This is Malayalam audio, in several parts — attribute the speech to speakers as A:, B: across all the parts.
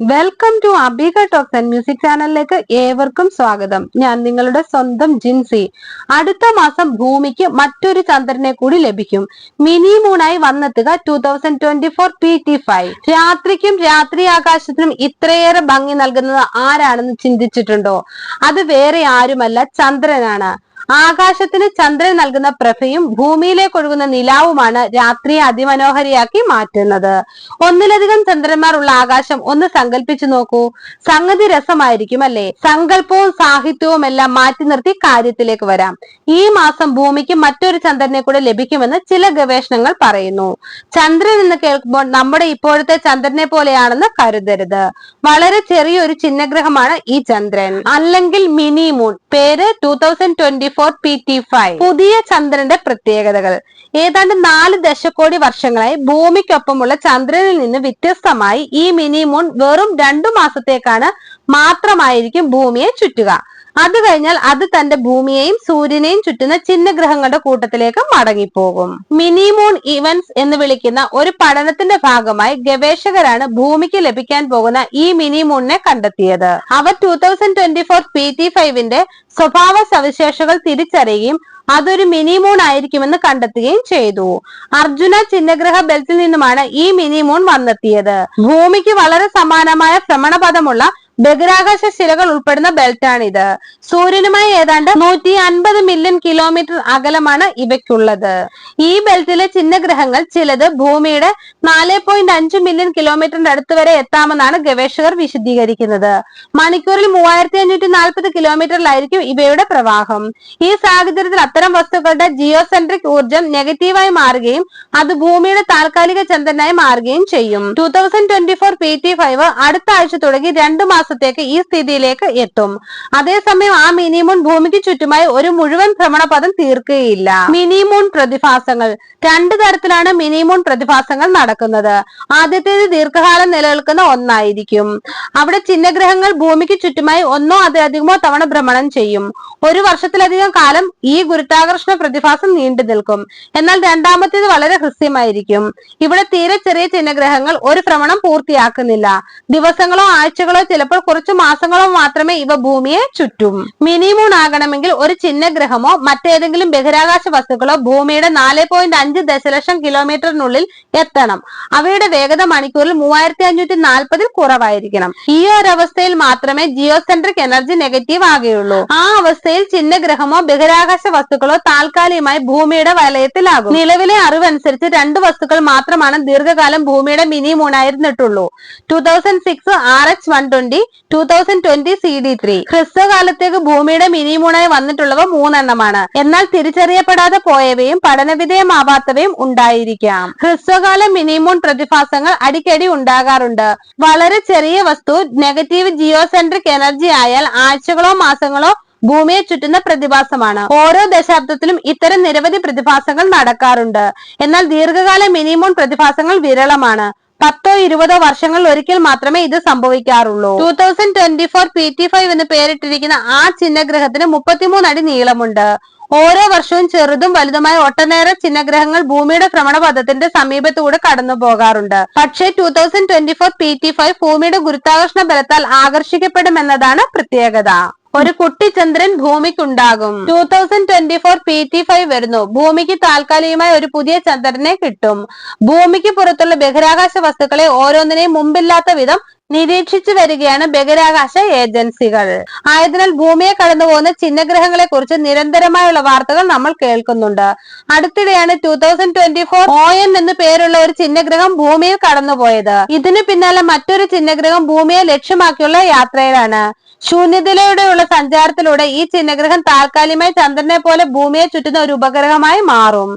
A: Welcome to Abika talks and music ചാനലിലേക്ക് ഏവർക്കും സ്വാഗതം. ഞാൻ നിങ്ങളുടെ സ്വന്തം ജിൻസി. അടുത്ത മാസം ഭൂമിക്ക് മറ്റൊരു ചന്ദ്രനെ കൂടി ലഭിക്കും. മിനി മൂണായി വന്നെത്തുക two thousand twenty four P T five രാത്രിക്കും രാത്രി ആകാശത്തിനും ഇത്രയേറെ ഭംഗി നൽകുന്നത് ആരാണെന്ന് ചിന്തിച്ചിട്ടുണ്ടോ? അത് വേറെ ആരുമല്ല ചന്ദ്രനാണ്. ആകാശത്തിന് ചന്ദ്രൻ നൽകുന്ന പ്രഭയും ഭൂമിയിലേക്ക് ഒഴുകുന്ന നിലാവുമാണ് രാത്രിയെ അതിമനോഹരിയാക്കി മാറ്റുന്നത്. ഒന്നിലധികം ചന്ദ്രന്മാർ ഉള്ള ആകാശം ഒന്ന് സങ്കല്പിച്ചു നോക്കൂ. സംഗതി രസമായിരിക്കും അല്ലേ സങ്കല്പവും സാഹിത്യവും എല്ലാം മാറ്റി നിർത്തി കാര്യത്തിലേക്ക് വരാം. ഈ മാസം ഭൂമിക്ക് മറ്റൊരു ചന്ദ്രനെ കൂടെ ലഭിക്കുമെന്ന് ചില ഗവേഷണങ്ങൾ പറയുന്നു. ചന്ദ്രൻ എന്ന് കേൾക്കുമ്പോൾ നമ്മുടെ ഇപ്പോഴത്തെ ചന്ദ്രനെ പോലെയാണെന്ന് കരുതരുത്. വളരെ ചെറിയൊരു ചിഹ്നഗ്രഹമാണ് ഈ ചന്ദ്രൻ. അല്ലെങ്കിൽ മിനി മൂൺ. പേര് two thousand twenty four P T five പുതിയ ചന്ദ്രന്റെ പ്രത്യേകതകൾ. ഏതാണ്ട് നാല് ദശകോടി വർഷങ്ങളായി ഭൂമിക്കൊപ്പമുള്ള ചന്ദ്രനിൽ നിന്ന് വ്യത്യസ്തമായി ഈ മിനി മൂൺ വെറും രണ്ടു മാസത്തേക്കാണ് മാത്രമായിരിക്കും ഭൂമിയെ ചുറ്റുക. അത് കഴിഞ്ഞാൽ അത് തന്റെ ഭൂമിയെയും സൂര്യനെയും ചുറ്റുന്ന ചിഹ്നഗ്രഹങ്ങളുടെ കൂട്ടത്തിലേക്ക് മടങ്ങിപ്പോകും. മിനി മൂൺ ഇവന്റ്സ് എന്ന് വിളിക്കുന്ന ഒരു പഠനത്തിന്റെ ഭാഗമായി ഗവേഷകരാണ് ഭൂമിക്ക് ലഭിക്കാൻ പോകുന്ന ഈ മിനി മൂണിനെ കണ്ടെത്തിയത്. അവർ two thousand twenty four P T ഫൈവിന്റെ സ്വഭാവ സവിശേഷകൾ തിരിച്ചറിയുകയും അതൊരു മിനി മൂൺ ആയിരിക്കുമെന്ന് കണ്ടെത്തുകയും ചെയ്തു. അർജുന ചിഹ്നഗ്രഹ ബെൽറ്റിൽ നിന്നുമാണ് ഈ മിനി മൂൺ വന്നെത്തിയത്. ഭൂമിക്ക് വളരെ സമാനമായ ഭ്രമണപഥമുള്ള ബഹിരാകാശ ശിലകൾ ഉൾപ്പെടുന്ന ഇത് സൂര്യനുമായി ഏതാണ്ട് നൂറ്റി അൻപത് മില്യൺ കിലോമീറ്റർ അകലമാണ് ഇവയ്ക്കുള്ളത്. ഈ ബെൽറ്റിലെ ചിഹ്നഗ്രഹങ്ങൾ ചിലത് ഭൂമിയുടെ നാല് പോയിന്റ് അഞ്ച് മില്യൺ കിലോമീറ്ററിന്റെ അടുത്ത് വരെ എത്താമെന്നാണ് ഗവേഷകർ വിശദീകരിക്കുന്നത്. മണിക്കൂറിൽ മൂവായിരത്തി അഞ്ഞൂറ്റി നാൽപ്പത് കിലോമീറ്ററിലായിരിക്കും ഇവയുടെ പ്രവാഹം. ഈ സാഹചര്യത്തിൽ അത്തരം വസ്തുക്കളുടെ ജിയോസെൻട്രിക് ഊർജം നെഗറ്റീവായി മാറുകയും അത് ഭൂമിയുടെ താൽക്കാലിക ചന്ദ്രനായി മാറുകയും ചെയ്യും. Two thousand twenty four P T five അടുത്ത ആഴ്ച തുടങ്ങി രണ്ടു മാസത്തേക്ക് ഈ സ്ഥിതിയിലേക്ക് എത്തും. അതേസമയം ആ മിനിമൂൺ ഭൂമിക്ക് ചുറ്റുമായി ഒരു മുഴുവൻ ഭ്രമണപഥം തീർക്കുകയില്ല. മിനിമൂൺ പ്രതിഭാസങ്ങൾ. രണ്ട് തരത്തിലാണ് മിനിമൂൺ പ്രതിഭാസങ്ങൾ നടക്കുന്നത്. ആദ്യത്തേത് ദീർഘകാലം നിലനിൽക്കുന്ന ഒന്നായിരിക്കും. അവിടെ ചിഹ്നഗ്രഹങ്ങൾ ഭൂമിക്ക് ചുറ്റുമായി ഒന്നോ അതിലധികമോ തവണ ഭ്രമണം ചെയ്യും. ഒരു വർഷത്തിലധികം കാലം ഈ ഗുരുത്വാകർഷണ പ്രതിഭാസം നീണ്ടു നിൽക്കും. എന്നാൽ രണ്ടാമത്തേത് വളരെ ഹൃസ്യമായിരിക്കും ഇവിടെ തീരെ ചെറിയ ചിഹ്നഗ്രഹങ്ങൾ ഒരു ഭ്രമണം പൂർത്തിയാക്കുന്നില്ല. ദിവസങ്ങളോ ആഴ്ചകളോ ചിലപ്പോൾ കുറച്ചു മാസങ്ങളോ മാത്രമേ ഇവ ഭൂമിയെ ചുറ്റും. മിനിമൂൺ ആകണമെങ്കിൽ ഒരു ചിഹ്നഗ്രഹമോ മറ്റേതെങ്കിലും ബഹിരാകാശ വസ്തുക്കളോ ഭൂമിയുടെ നാല് പോയിന്റ് അഞ്ച് ദശലക്ഷം കിലോമീറ്ററിനുള്ളിൽ എത്തണം. അവയുടെ വേഗത മണിക്കൂറിൽ മൂവായിരത്തി അഞ്ഞൂറ്റി നാൽപ്പതിൽ കുറവായിരിക്കണം. ഈ ഒരവസ്ഥയിൽ മാത്രമേ ജിയോസെൻട്രിക് എനർജി നെഗറ്റീവ് ആകുകയുള്ളൂ. ആ അവസ്ഥയിൽ ചിഹ്നഗ്രഹമോ ബഹിരാകാശ വസ്തുക്കളോ താൽക്കാലികമായി ഭൂമിയുടെ വലയത്തിലാകും. നിലവിലെ അറിവനുസരിച്ച് രണ്ട് വസ്തുക്കൾ മാത്രമാണ് ദീർഘകാലം ഭൂമിയുടെ mini മൂണായിരുന്നിട്ടുള്ളൂ two thousand six R H one twenty two thousand twenty C D three ഹ്രസ്വകാലത്തേക്ക് ഭൂമിയുടെ മിനിമൂണായി വന്നിട്ടുള്ളവ മൂന്നെണ്ണമാണ്. എന്നാൽ തിരിച്ചറിയപ്പെടാതെ പോയവയും പഠനവിധേയമാവാത്തവയും ഉണ്ടായിരിക്കാം. ഹ്രസ്വകാല മിനിമൂൺ പ്രതിഭാസങ്ങൾ അടിക്കടി ഉണ്ടാകാറുണ്ട്. വളരെ ചെറിയ വസ്തു നെഗറ്റീവ് ജിയോസെൻട്രിക് എനർജി ആയാൽ ആഴ്ചകളോ മാസങ്ങളോ ഭൂമിയെ ചുറ്റുന്ന പ്രതിഭാസമാണ്. ഓരോ ദശാബ്ദത്തിലും ഇത്തരം നിരവധി പ്രതിഭാസങ്ങൾ നടക്കാറുണ്ട്. എന്നാൽ ദീർഘകാല മിനിമൂൺ പ്രതിഭാസങ്ങൾ വിരളമാണ്. പത്തോ ഇരുപതോ വർഷങ്ങളിൽ ഒരിക്കൽ മാത്രമേ ഇത് സംഭവിക്കാറുള്ളൂ. Two thousand twenty four P T five എന്ന് പേരിട്ടിരിക്കുന്ന ആ ചിഹ്നഗ്രഹത്തിന് മുപ്പത്തിമൂന്ന് അടി നീളമുണ്ട്. ഓരോ വർഷവും ചെറുതും വലുതുമായ ഒട്ടനേറെ ചിഹ്നഗ്രഹങ്ങൾ ഭൂമിയുടെ ഭ്രമണപഥത്തിന്റെ സമീപത്തൂടെ കടന്നു പോകാറുണ്ട്. പക്ഷേ two thousand twenty four P T five ഭൂമിയുടെ ഗുരുത്വാകർഷണ ബലത്താൽ ആകർഷിക്കപ്പെടുമെന്നതാണ് പ്രത്യേകത. ഒരു കുട്ടി ചന്ദ്രൻ ഭൂമിക്കുണ്ടാകും. Two thousand twenty four P T five വരുന്നു. ഭൂമിക്ക് താൽക്കാലികമായി ഒരു പുതിയ ചന്ദ്രനെ കിട്ടും. ഭൂമിക്ക് പുറത്തുള്ള ബഹിരാകാശ വസ്തുക്കളെ ഓരോന്നിനെയും മുമ്പില്ലാത്ത വിധം നിരീക്ഷിച്ചു വരികയാണ് ബഹിരാകാശ ഏജൻസികൾ. ആയതിനാൽ ഭൂമിയെ കടന്നു പോകുന്ന ചിഹ്നഗ്രഹങ്ങളെ കുറിച്ച് നിരന്തരമായുള്ള വാർത്തകൾ നമ്മൾ കേൾക്കുന്നുണ്ട്. അടുത്തിടെയാണ് two thousand twenty four O N എന്ന് പേരുള്ള ഒരു ചിഹ്നഗ്രഹം ഭൂമിയിൽ കടന്നുപോയത്. ഇതിനു പിന്നാലെ മറ്റൊരു ചിഹ്നഗ്രഹം ഭൂമിയെ ലക്ഷ്യമാക്കിയുള്ള യാത്രയിലാണ്. ശൂന്യതയിലൂടെയുള്ള സഞ്ചാരത്തിലൂടെ ഈ ചിഹ്നഗ്രഹം താൽക്കാലികമായി ചന്ദ്രനെ പോലെ ഭൂമിയെ ചുറ്റുന്ന ഒരു ഉപഗ്രഹമായി മാറും.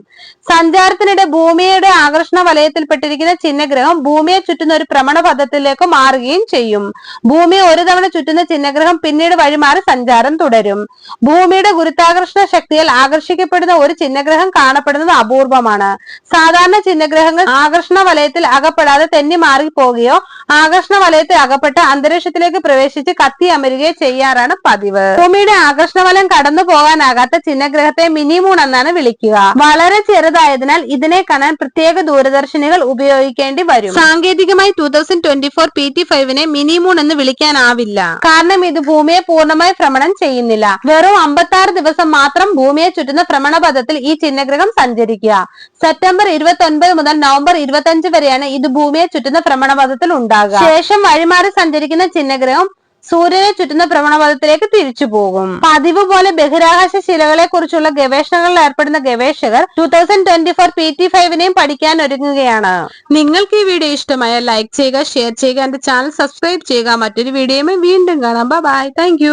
A: സഞ്ചാരത്തിനിടെ ഭൂമിയുടെ ആകർഷണ വലയത്തിൽപ്പെട്ടിരിക്കുന്ന ചിഹ്നഗ്രഹം ഭൂമിയെ ചുറ്റുന്ന ഒരു ഭ്രമണപഥത്തിലേക്ക് മാറുകയും ചെയ്യും. ഭൂമി ഒരു തവണ ചുറ്റുന്ന ചിഹ്നഗ്രഹം പിന്നീട് വഴിമാറി സഞ്ചാരം തുടരും. ഭൂമിയുടെ ഗുരുത്വാകർഷണ ശക്തിയാൽ ആകർഷിക്കപ്പെടുന്ന ഒരു ചിഹ്നഗ്രഹം കാണപ്പെടുന്നത് അപൂർവമാണ്. സാധാരണ ചിഹ്നഗ്രഹങ്ങൾ ആകർഷണ വലയത്തിൽ അകപ്പെടാതെ തെന്നി മാറിപ്പോകുകയോ ആകർഷണ വലയത്തിൽ അകപ്പെട്ട് അന്തരീക്ഷത്തിലേക്ക് പ്രവേശിച്ച് കത്തി അമരുകയോ ചെയ്യാറാണ് പതിവ്. ഭൂമിയുടെ ആകർഷണ വലയം കടന്നു പോകാനാകാത്ത ചിഹ്നഗ്രഹത്തെ മിനിമൂൺ എന്നാണ് വിളിക്കുക. വളരെ ചെറുതായതിനാൽ ഇതിനെ കാണാൻ പ്രത്യേക ദൂരദർശിനികൾ ഉപയോഗിക്കേണ്ടി വരും. സാങ്കേതികമായി two thousand twenty four P T ഫൈവിനെ mini moon എന്ന് വിളിക്കാനാവില്ല. കാരണം ഇത് ഭൂമിയെ പൂർണമായി ഭ്രമണം ചെയ്യുന്നില്ല. വെറും അമ്പത്തി ആറ് ദിവസം മാത്രം ഭൂമിയെ ചുറ്റുന്ന ഭ്രമണപഥത്തിൽ ഈ ചിഹ്നഗ്രഹം സഞ്ചരിക്കുക. സെപ്റ്റംബർ ഇരുപത്തി ഒൻപത് മുതൽ നവംബർ ഇരുപത്തി അഞ്ച് വരെയാണ് ഇത് ഭൂമിയെ ചുറ്റുന്ന ഭ്രമണപഥത്തിൽ ഉണ്ടാകുക. ശേഷം വഴിമാറി സഞ്ചരിക്കുന്ന ചിഹ്നഗ്രഹം സൂര്യനെ ചുറ്റുന്ന ഭ്രമണപഥത്തിലേക്ക് തിരിച്ചു പോകും. പതിവ് പോലെ ബഹിരാകാശ ശിലകളെ കുറിച്ചുള്ള ഗവേഷണങ്ങളിൽ ഏർപ്പെടുന്ന ഗവേഷകർ two thousand twenty four P T ഫൈവിനെയും പഠിക്കാൻ ഒരുങ്ങുകയാണ്. നിങ്ങൾക്ക് ഈ വീഡിയോ ഇഷ്ടമായ ലൈക്ക് ചെയ്യുക ഷെയർ ചെയ്യുക എന്റെ ചാനൽ സബ്സ്ക്രൈബ് ചെയ്യുക. മറ്റൊരു വീഡിയോയുമായി വീണ്ടും കാണാം. Bye thank